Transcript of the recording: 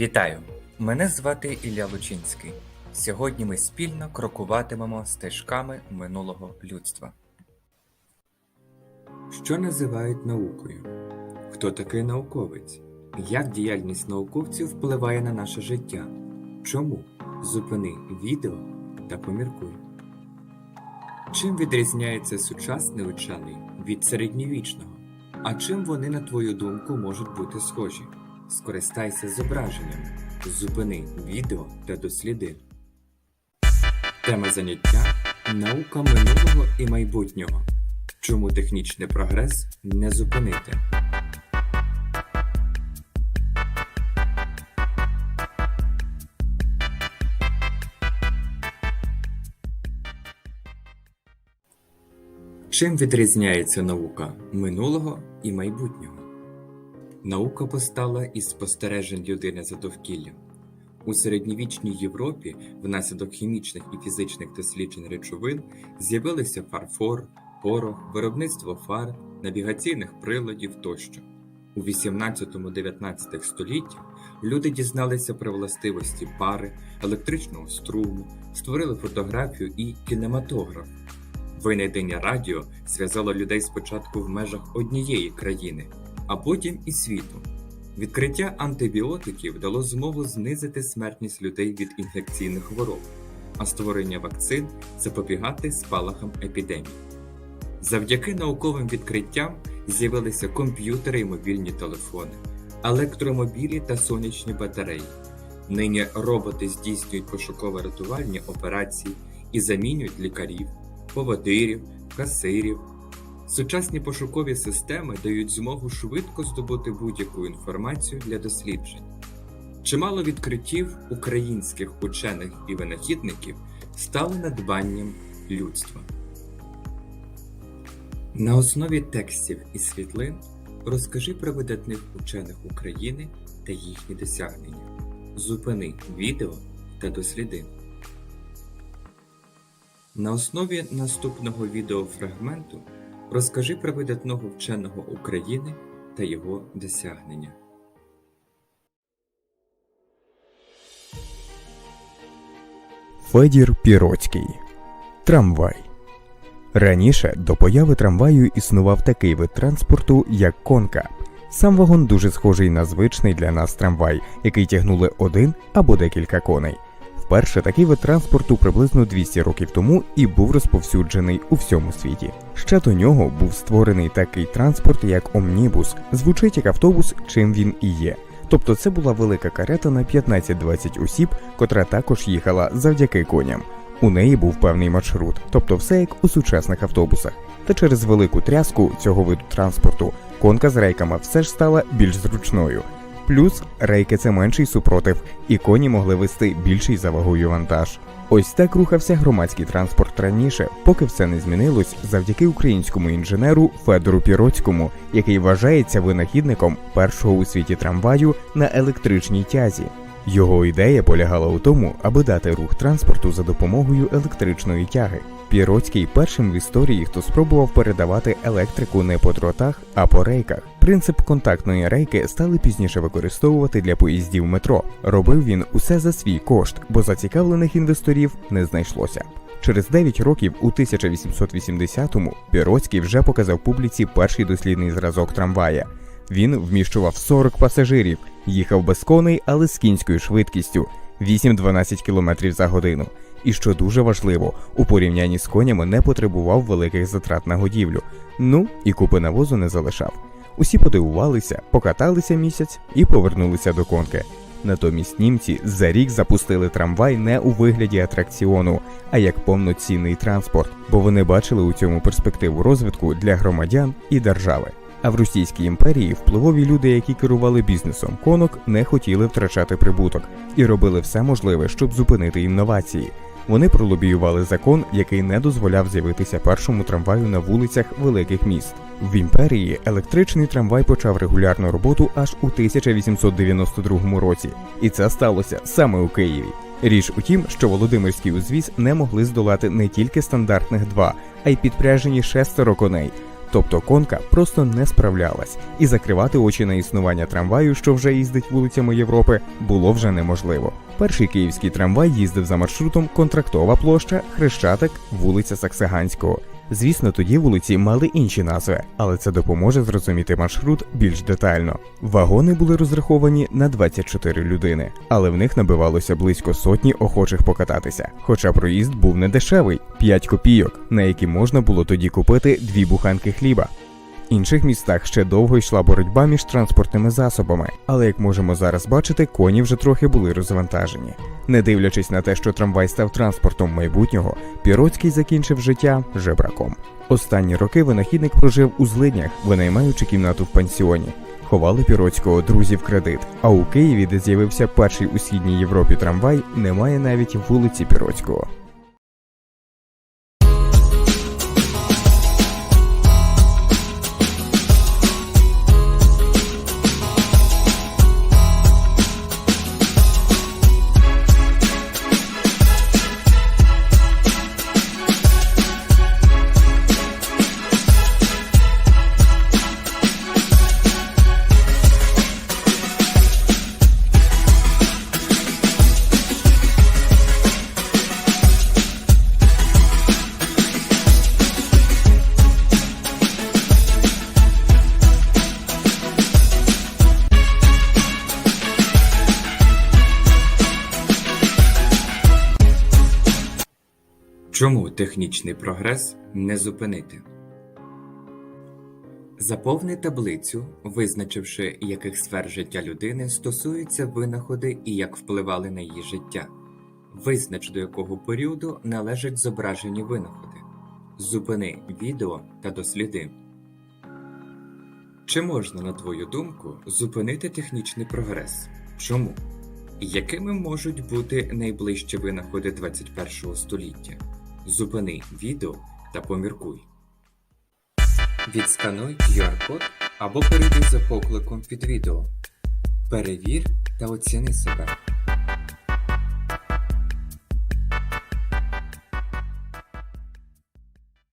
Вітаю! Мене звати Ілля Лучинський. Сьогодні ми спільно крокуватимемо стежками минулого людства. Що називають наукою? Хто такий науковець? Як діяльність науковців впливає на наше життя? Чому? Зупини відео та поміркуй. Чим відрізняється сучасний учений від середньовічного? А чим вони, на твою думку, можуть бути схожі? Скористайся зображенням, зупини відео та досліди. Тема заняття наука минулого і майбутнього. Чому технічний прогрес не зупинити? Чим відрізняється наука минулого і майбутнього? Наука постала із спостережень людини за довкіллям. У середньовічній Європі внаслідок хімічних і фізичних досліджень речовин з'явилися фарфор, порох, виробництво фар, навігаційних приладів тощо. У 18-19 століттях люди дізналися про властивості пари, електричного струму, створили фотографію і кінематограф. Винайдення радіо зв'язало людей спочатку в межах однієї країни, а потім і світу. Відкриття антибіотиків дало змогу знизити смертність людей від інфекційних хвороб, а створення вакцин запобігати спалахам епідемій. Завдяки науковим відкриттям з'явилися комп'ютери і мобільні телефони, електромобілі та сонячні батареї. Нині роботи здійснюють пошуково-рятувальні операції і замінюють лікарів, поводирів, касирів. Сучасні пошукові системи дають змогу швидко здобути будь-яку інформацію для досліджень. Чимало відкриттів українських учених і винахідників стали надбанням людства. На основі текстів і світлин розкажи про видатних учених України та їхні досягнення. Зупини відео та досліди. На основі наступного відеофрагменту розкажи про видатного вченого України та його досягнення. Федір Піроцький Трамвай. Раніше до появи трамваю існував такий вид транспорту, як конка. Сам вагон дуже схожий на звичний для нас трамвай, який тягнули один або декілька коней. Вперше такий вид транспорту приблизно 200 років тому і був розповсюджений у всьому світі. Ще до нього був створений такий транспорт, як омнібус, звучить як автобус, чим він і є. Тобто це була велика карета на 15-20 осіб, котра також їхала завдяки коням. У неї був певний маршрут, тобто все як у сучасних автобусах. Та через велику тряску цього виду транспорту конка з рейками все ж стала більш зручною. Плюс рейки це менший супротив, і коні могли вести більший за вагою вантаж. Ось так рухався громадський транспорт раніше, поки все не змінилось завдяки українському інженеру Федору Піроцькому, який вважається винахідником першого у світі трамваю на електричній тязі. Його ідея полягала у тому, аби дати рух транспорту за допомогою електричної тяги. Піроцький першим в історії, хто спробував передавати електрику не по дротах, а по рейках. Принцип контактної рейки стали пізніше використовувати для поїздів метро. Робив він усе за свій кошт, бо зацікавлених інвесторів не знайшлося. Через 9 років, у 1880-му, Піроцький вже показав публіці перший дослідний зразок трамвая. Він вміщував 40 пасажирів, їхав без коней, але з кінською швидкістю 8-12 км за годину. І що дуже важливо, у порівнянні з конями не потребував великих затрат на годівлю. Ну і купи навозу не залишав. Усі подивувалися, покаталися місяць і повернулися до конки. Натомість німці за рік запустили трамвай не у вигляді атракціону, а як повноцінний транспорт, бо вони бачили у цьому перспективу розвитку для громадян і держави. А в Російській імперії впливові люди, які керували бізнесом конок, не хотіли втрачати прибуток і робили все можливе, щоб зупинити інновації. Вони пролобіювали закон, який не дозволяв з'явитися першому трамваю на вулицях великих міст. В імперії електричний трамвай почав регулярну роботу аж у 1892 році, і це сталося саме у Києві. Річ у тім, що Володимирський узвіз не могли здолати не тільки стандартних два, а й підпряжені шестеро коней. Тобто конка просто не справлялась, і закривати очі на існування трамваю, що вже їздить вулицями Європи, було вже неможливо. Перший київський трамвай їздив за маршрутом Контрактова площа, Хрещатик, вулиця Саксаганського. Звісно, тоді вулиці мали інші назви, але це допоможе зрозуміти маршрут більш детально. Вагони були розраховані на 24 людини, але в них набивалося близько сотні охочих покататися. Хоча проїзд був не дешевий 5 копійок, на які можна було тоді купити дві буханки хліба. Інших містах ще довго йшла боротьба між транспортними засобами, але як можемо зараз бачити, коні вже трохи були розвантажені. Не дивлячись на те, що трамвай став транспортом майбутнього, Піроцький закінчив життя жебраком. Останні роки винахідник прожив у злиднях, винаймаючи кімнату в пансіоні. Ховали Піроцького друзі в кредит. А у Києві, де з'явився перший у східній Європі трамвай, немає навіть вулиці Піроцького. Чому технічний прогрес не зупинити? Заповни таблицю, визначивши, яких сфер життя людини стосуються винаходи і як впливали на її життя. Визнач, до якого періоду належать зображені винаходи. Зупини відео та досліди. Чи можна, на твою думку, зупинити технічний прогрес? Чому? Якими можуть бути найближчі винаходи 21 століття? Зупини відео та поміркуй. Відскануй QR-код або перейди за покликом під відео. Перевір та оціни себе.